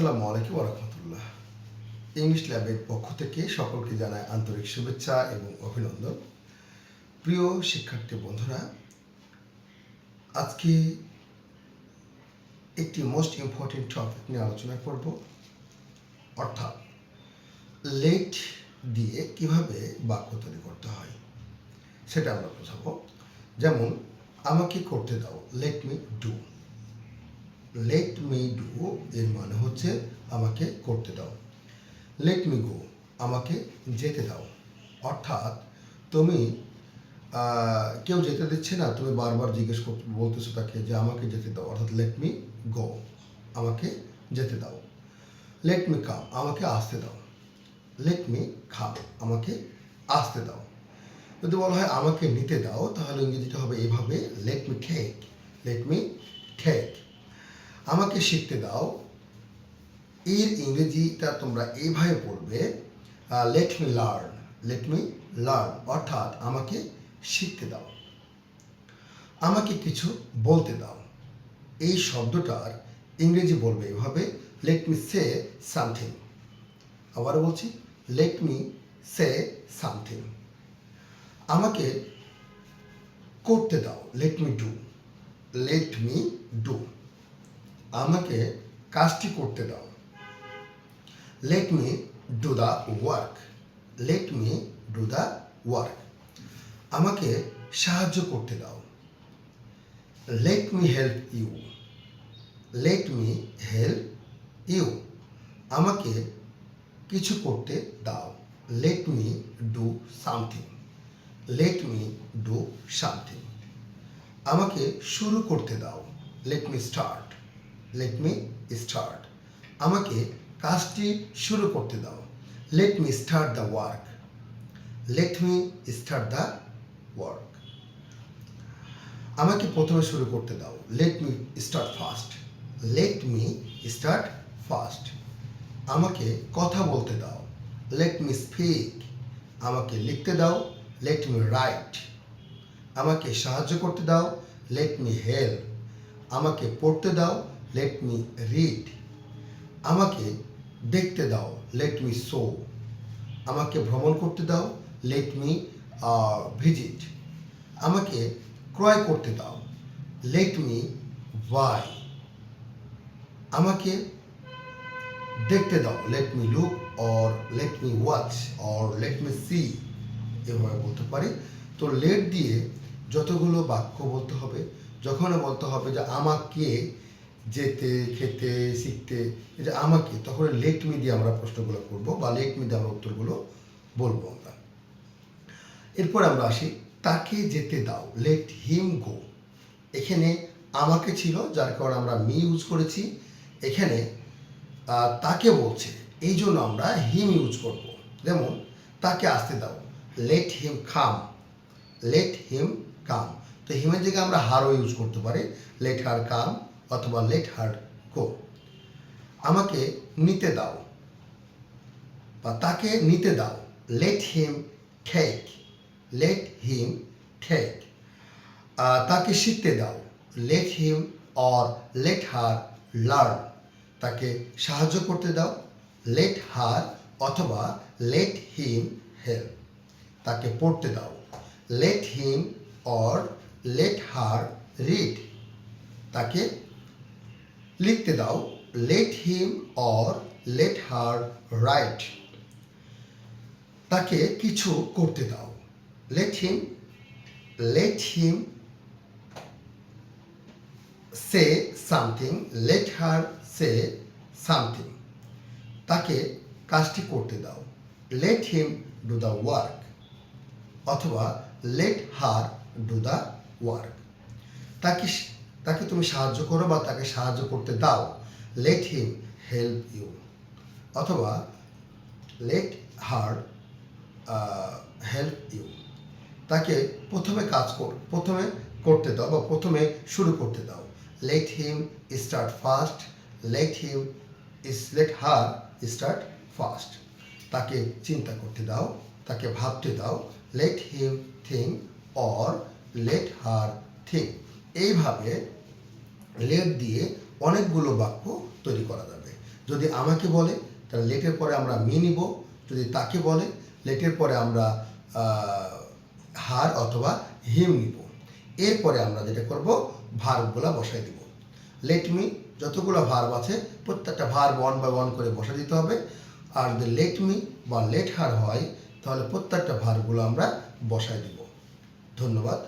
আসসালামু আলাইকুম রহমতুল্লাহ। ইংলিশ ল্যাবের পক্ষ থেকে সকলকে জানায় আন্তরিক শুভেচ্ছা এবং অভিনন্দন। প্রিয় শিক্ষার্থী বন্ধুরা, আজকে একটি মোস্ট ইম্পর্টেন্ট টপিক নিয়ে আলোচনা করব। অর্থাৎ লেট দিয়ে কীভাবে বাক্য তৈরি করতে হয়, সেটা আমরা বোঝাবো। যেমন, আমাকে করতে দাও let me do let me do এর মানে হচ্ছে আমাকে করতে দাও। লেট মি গো আমাকে যেতে দাও। অর্থাৎ তুমি কেউ যেতে দিচ্ছে না, তুমি বারবার জিজ্ঞেস করতে, বলতেছো তাকে যে আমাকে যেতে দাও। অর্থাৎ লেট মি গো আমাকে যেতে দাও। লেট মি কাম আমাকে আসতে দাও। লেট মি খাম আমাকে আসতে দাও। যদি বলা হয় আমাকে নিতে দাও, তাহলে ইংরেজিটা হবে এভাবে let me take let me take আমাকে শিখতে দাও। এর ইংরেজিটা তোমরা এইভাবে পড়বে let me learn let me learn অর্থাৎ আমাকে শিখতে দাও। আমাকে কিছু বলতে দাও। এই শব্দটার ইংরেজি বলবে এভাবে লেট মি সে সামথিং আবার বলছি লেট মি সে সামথিং আমাকে করতে দাও let me do let me do আমাকে কাজটি করতে দাও। Let me do the work let me do the work আমাকে সাহায্য করতে দাও। Let me help you let me help you আমাকে কিছু করতে দাও। Let me do something let me do something আমাকে শুরু করতে দাও। Let me start let me start আমাকে কাজটি শুরু করতে দাও। Let me start the work let me start the work আমাকে প্রথমে শুরু করতে দাও। Let me start first let me start first আমাকে কথা বলতে দাও। লেট মি স্পিক আমাকে লিখতে দাও। লেট মি রাইট আমাকে সাহায্য করতে দাও। লেট মি হেল্প আমাকে পড়তে দাও। লেট মি রিড আমাকে দেখতে দাও লেট মি শো আমাকে ভ্রমণ করতে দাও লেট মি ভিজিট আমাকে ক্রয় করতে দাও লেট মি বাই আমাকে দেখতে দাও let me look or let me watch or let me see এভাবে বলতে পারি। তো লেট দিয়ে যতগুলো বাক্য বলতে হবে যখন বলতে হবে যে আমাকে যেতে, খেতে, শিখতে এটা আমাকে, তখন লেট মি দিয়ে আমরা প্রশ্নগুলো করব বা লেট মি দিয়ে আমরা উত্তরগুলো বলব আমরা। এরপর আমরা আসি, তাকে যেতে দাও লেট হিম গো এখানে আমাকে ছিল, যার কারণে আমরা মি ইউজ করেছি। এখানে তাকে বলছে, এই জন্য আমরা হিম ইউজ করব। যেমন, তাকে আসতে দাও লেট হিম খাম লেট হিম কাম তো হিমের জায়গায় আমরা হারও ইউজ করতে পারি লেট হার কাম অথবা লেট হার গো আমাকে নিতে দাও। বা তাকে নিতে দাও। লেট হিম ঠেক লেট হিম ঠেক তাকে শিখতে দাও। Let him or let her learn তাকে সাহায্য করতে দাও। লেট হার অথবা লেট হিম হেল্প তাকে পড়তে দাও। Let him or let her read তাকে লিখতে দাও let him or let her write তাকে কিছু করতে দাও। Let him let him say something let her say something তাকে কাজটি করতে দাও। Let him do the work অথবা let her do the work তাকে তাকে তুমি সাহায্য করো বা তাকে সাহায্য করতে দাও। লেট হিম হেল্প ইউ অথবা লেট হার হেল্প ইউ তাকে প্রথমে কাজ কর, প্রথমে করতে দাও বা প্রথমে শুরু করতে দাও। Let him start first let him is let her start first তাকে চিন্তা করতে দাও, তাকে ভাবতে দাও। Let him think or let her think এইভাবে লেট দিয়ে অনেকগুলো বাক্য তৈরি করা যাবে। যদি আমাকে বলে, তাহলে লেটের পরে আমরা মি নিব। যদি তাকে বলে লেটের পরে আমরা হার অথবা হিম নিব। এরপরে আমরা যেটা করব, ভার্বগুলো বসাই দিব। লেট মি যতগুলো ভার্ব আছে, প্রত্যেকটা ভার্ব ওয়ান বাই ওয়ান করে বসা দিতে হবে। আর যদি লেট মি বা লেট হার হয়, তাহলে প্রত্যেকটা ভার্বগুলো আমরা বসাই দিব। ধন্যবাদ।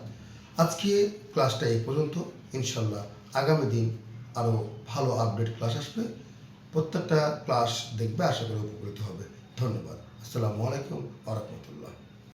আজকে ক্লাসটা এই পর্যন্ত। ইনশাল্লাহ আগামী দিন আরও ভালো আপডেট ক্লাস আসবে। প্রত্যেকটা ক্লাস দেখবে, আশা করি উপকৃত হবে। ধন্যবাদ। আসসালামু আলাইকুম আ রহমতুল্লাহ।